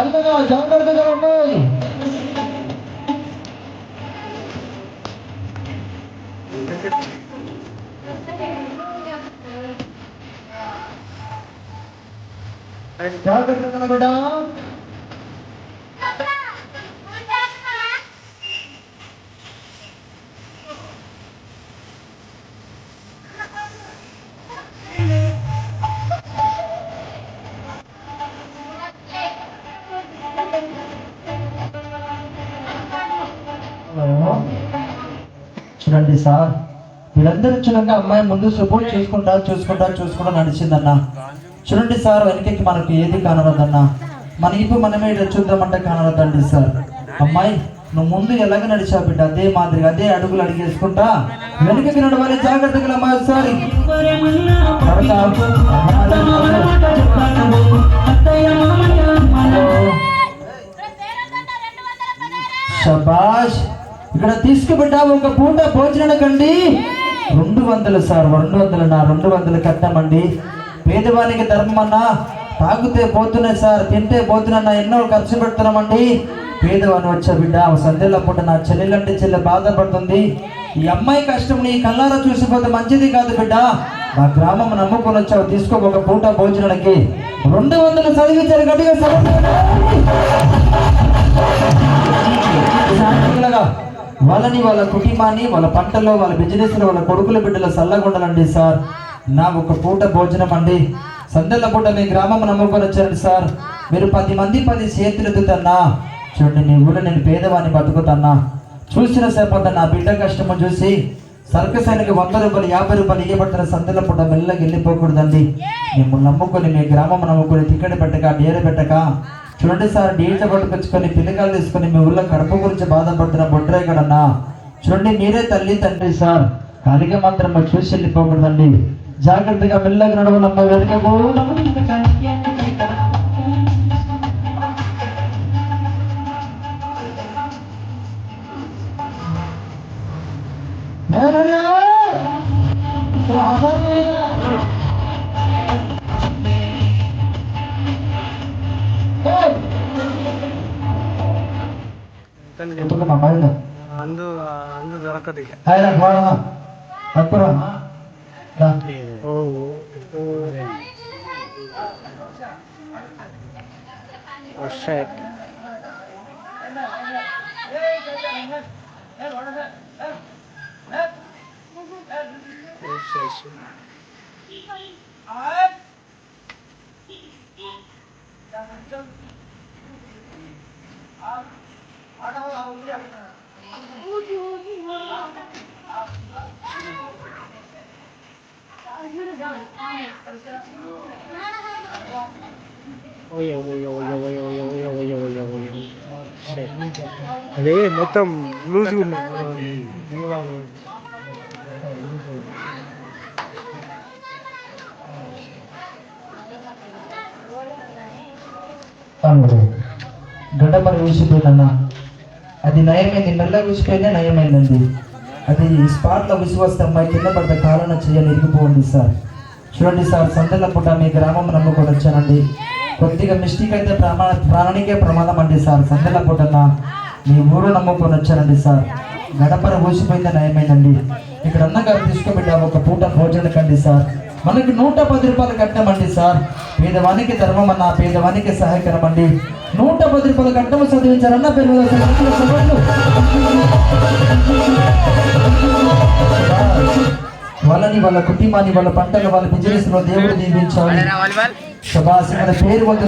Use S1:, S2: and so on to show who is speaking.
S1: అంతగా జాగ్రత్తగా ఉండాలి జాగ్రత్తగా బిడ్డ చూడండి సార్ వీళ్ళందరూ చూడండి అమ్మాయి ముందు సపోర్ట్ చూసుకుంటా చూసుకుంటా చూసుకుంటా నడిచిందన్న చూడండి సార్ వెనకకి మనకు ఏది కానరదన్న మన ఇప్పు మనమే ఇట్లా చూద్దామంటే కానరదండి సార్ అమ్మాయి నువ్వు ముందు ఎలాగ నడిచావు బిడ్డ అదే మాదిరిగా అదే అడుగులు అడిగేసుకుంటా వెనకకి నడవాలి జాగ్రత్తగా అమ్మాయి ఒకసారి శబాష్ ఇక్కడ తీసుకుబిడ్డా ఒక పూట భోజనానికండి రెండు వందలు సార్ రెండు వందలు నా రెండు వందలు కట్టమండి. పేదవానికి ధర్మం అన్నా తాగితే పోతున్నాయి సార్ తింటే పోతున్నా ఎన్నో ఖర్చు పెడుతున్నామండి. పేదవాని వచ్చా బిడ్డ సందేళ్ళ పూట నా చెల్లెలంటే చెల్లె బాధపడుతుంది. ఈ అమ్మాయి కష్టం నీ కళ్ళారా చూసిపోతే మంచిది కాదు బిడ్డ. మా గ్రామం నమ్ముకొని వచ్చావు తీసుకో ఒక పూట భోజనానికి. రెండు వందలు చదివించారు గట్టిగా వాళ్ళని వాళ్ళ కుటుంబాన్ని వాళ్ళ పంటల్లో వాళ్ళ బిజినెస్లో వాళ్ళ కొడుకుల బిడ్డల సల్లగుండాలండి సార్. నా ఒక పూట భోజనం అండి. సందెల పూట మీ గ్రామం నమ్ముకొని వచ్చారండి సార్. మీరు పది మంది పది చేతులెత్తుతన్నా చూడండి నీ ఊళ్ళో నేను పేదవాడిని బతుకుతన్నా. చూసిన సేపంత నా బిడ్డ కష్టము చూసి సర్కస్ ఆయనకి వంద రూపాయలు యాభై రూపాయలు ఇవ్వబడుతున్న సందెల పూట మెల్లగా వెళ్ళిపోకూడదండి. మిమ్మల్ని నమ్ముకొని మీ గ్రామం నమ్ముకొని తిక్కడి పెట్టక డేర పెట్టక చూడండి సార్ డీజే పట్టుకొచ్చుకొని పిల్లకాయలు తీసుకొని మీ ఊళ్ళో కడుపు గురించి బాధపడుతున్న బొడ్రే కదన్నా చూడండి మీరే తల్లి తండ్రి సార్. కలిగి మాత్రం మరి చూసి వెళ్ళిపోకూడదండి. జాగ్రత్తగా మెల్లగా నడవలమ్మ వెనకకు
S2: Yeah, ಅಂದು
S1: ಅಂದು ದೊರಕದಿಲ್ಲ Thank you.
S2: ఓ షట్ అదే మొత్తం లూజ్
S1: తమ్ముడు గడ్డపరి ఊసిపోయిందన్న అది నయమైంది మెల్లగా ఊసిపోయిందే నయమైందండి. అది స్పాట్లో విసివస్తే అమ్మాయి కింద పడ్డ కాలన చేయాలి ఇరిగిపోండి సార్. చూడండి సార్ సందెల పూట మీ గ్రామం నమ్ముకొని వచ్చానండి కొద్దిగా మిస్టేక్ అయితే ప్రమాణ ప్రాణానికే ప్రమాదం అండి సార్. సందెల పూటన్న మీ ఊరు నమ్ముకొని వచ్చానండి సార్. గడపర ఊసిపోయిందే నయమైందండి. ఇక్కడ అన్నగారు తీసుకోబెట్ట ఒక పూట భోజనం కండి సార్. మనకి నూట పది రూపాయలు కట్టమండి సార్. పేదవానికి ధర్మం అన్న పేదవానికి సహాయకరం అండి. నూట పది రూపాయలు కట్టము చదివించారన్న పేరు మీద. వాళ్ళని వాళ్ళ కుటుంబాన్ని వాళ్ళ పంటలు వాళ్ళ బిజినెస్లో దేవుడు దీవించాలి శబాసి మన పేరు వంద